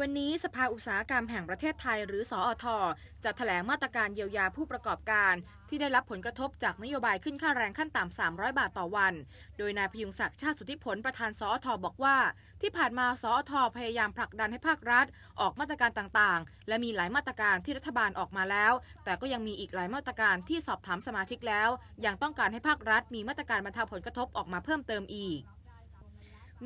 วันนี้สภาอุตสาหกรรมแห่งประเทศไทยหรือสอทจะแถลงมาตรการเยียวยาผู้ประกอบการ ที่ได้รับผลกระทบจากนโยบายขึ้นค่าแรงขั้นต่ำ 300 บาทต่อวัน โดยนายพยุงศักดิ์ชาติสุทธิผลประธานสอทบอกว่า ที่ผ่านมาสอทพยายามผลักดันให้ภาครัฐ ออกมาตรการต่างๆ และมีหลายมาตรการที่รัฐบาลออกมาแล้ว แต่ก็ยังมีอีกหลายมาตรการที่สอบถามสมาชิกแล้ว ยังต้องการให้ภาครัฐมีมาตรการบรรเทาผลกระทบออกมาเพิ่มเติมอีก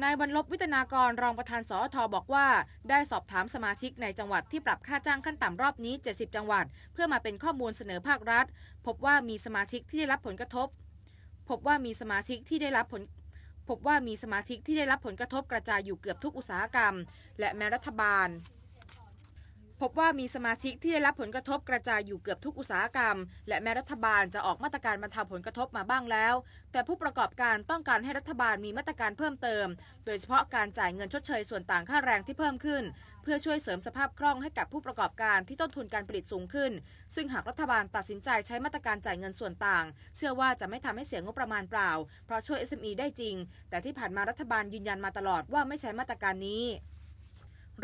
นายบรรลบวิทนากรรองประธานสอทอบอกว่า ได้สอบถามสมาชิกในจังหวัดที่ปรับค่าจ้างขั้นต่ำรอบนี้ 70 จังหวัด เพื่อมาเป็นข้อมูลเสนอภาครัฐ พบว่ามีสมาชิกที่ได้รับผลกระทบ พบว่ามีสมาชิกที่ได้รับผลพบว่ามีสมาชิกที่ได้รับผลกระทบกระจายอยู่เกือบทุกอุตสาหกรรม และแม้รัฐบาล บว่ามีสมาชิกที่ได้รับผลกระทบกระจายอยู่เกือบทุกอุตสาหกรรม และแม้รัฐบาลจะออกมาตรการบรรเทาผลกระทบมาบ้างแล้ว แต่ผู้ประกอบการต้องการให้รัฐบาลมีมาตรการเพิ่มเติม โดยเฉพาะการจ่ายเงินชดเชยส่วนต่างค่าแรงที่เพิ่มขึ้น เพื่อช่วยเสริมสภาพคล่องให้กับผู้ประกอบการที่ต้นทุนการผลิตสูงขึ้น ซึ่งหากรัฐบาลตัดสินใจใช้มาตรการจ่ายเงินส่วนต่าง เชื่อว่าจะไม่ทำให้เสียงบประมาณเปล่า เพราะช่วย SME ได้จริง แต่ที่ผ่านมารัฐบาลยืนยันมาตลอดว่าไม่ใช้มาตรการนี้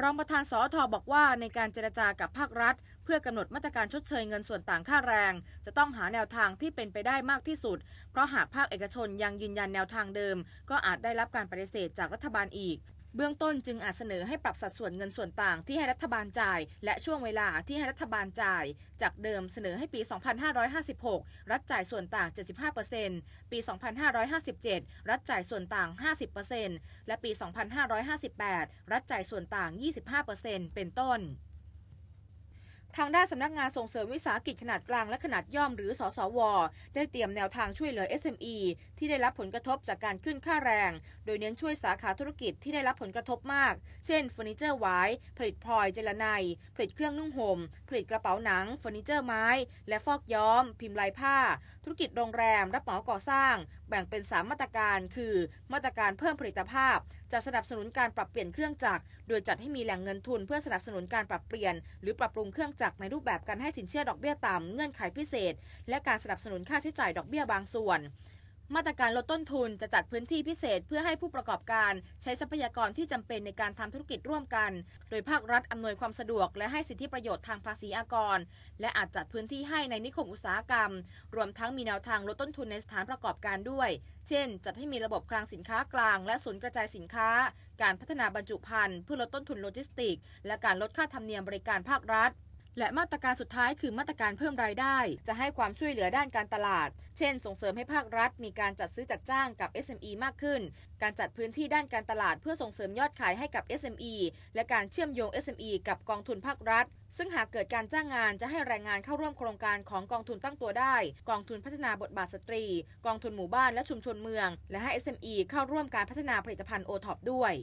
รองประธานสอทอบอกว่าในการเจรจากับภาครัฐ เพื่อกำหนดมาตรการชดเชยเงินส่วนต่างค่าแรง จะต้องหาแนวทางที่เป็นไปได้มากที่สุด เพราะหากภาคเอกชนยังยืนยันแนวทางเดิม ก็อาจได้รับการปฏิเสธจากรัฐบาลอีก เบื้องต้นจึงอาจเสนอให้ปรับสัดส่วนเงินส่วนต่างที่ให้รัฐบาลจ่าย และช่วงเวลาที่ให้รัฐบาลจ่าย จากเดิมเสนอให้ปี 2556 รัฐจ่ายส่วนต่าง 75%ปี 2557 รัฐจ่ายส่วนต่าง 50%และปี 2558 รัฐจ่ายส่วนต่าง 25%เป็นต้นทางด้านสำนักงานส่งเสริมวิสาหกิจขนาดกลางและขนาดย่อมหรือสสว ได้เตรียมแนวทางช่วยเหลือ SME ที่ได้รับผลกระทบจากการขึ้นค่าแรง โดยเน้นช่วยสาขาธุรกิจที่ได้รับผลกระทบมาก เช่นเฟอร์นิเจอร์ไว้ผลิตพลอยเจลาไนผลิตเครื่องนุ่งห่ม ผลิตกระเป๋าหนังเฟอร์นิเจอร์ไม้ และฟอกย้อม พิมพ์ลายผ้า ธุรกิจโรงแรม รับเหมาก่อสร้าง แบ่งเป็น 3 มาตรการ คือ มาตรการเพิ่มผลิตภาพจะสนับสนุนการปรับเปลี่ยนเครื่องจักร โดยจัดให้มีแหล่งเงินทุนเพื่อสนับสนุนการปรับเปลี่ยน หรือปรับปรุงเครื่องจักรในรูปแบบการให้สินเชื่อดอกเบี้ยต่ำเงื่อนไขพิเศษ และการสนับสนุนค่าใช้จ่ายดอกเบี้ยบางส่วน มาตรการลดต้นทุนจะจัดพื้นที่พิเศษเพื่อให้ผู้ประกอบการใช้ทรัพยากรที่จำเป็นในการทำธุรกิจร่วมกัน โดยภาครัฐอำนวยความสะดวก และให้สิทธิประโยชน์ทางภาษีอากร และอาจจัดพื้นที่ให้ในนิคมอุตสาหกรรม รวมทั้งมีแนวทางลดต้นทุนในสถานประกอบการด้วย เช่น จัดให้มีระบบคลังสินค้ากลาง และศูนย์กระจายสินค้า การพัฒนาบรรจุภัณฑ์เพื่อลดต้นทุนโลจิสติก และการลดค่าธรรมเนียมบริการภาครัฐ และมาตรการสุดท้ายคือมาตรการเพิ่มรายได้ จะให้ความช่วยเหลือด้านการตลาด เช่น ส่งเสริมให้ภาครัฐ มีการจัดซื้อจัดจ้างกับ SME มากขึ้น การจัดพื้นที่ด้านการตลาดเพื่อส่งเสริมยอดขายให้กับ SME และการเชื่อมโยง SME กับกองทุนภาครัฐ ซึ่งหากเกิดการจ้างงานจะให้แรงงานเข้าร่วมโครงการของกองทุนตั้งตัวได้ กองทุนพัฒนาบทบาทสตรี กองทุนหมู่บ้านและชุมชนเมือง และให้ SME เข้าร่วมการพัฒนาผลิตภัณฑ์โอท็อปด้วย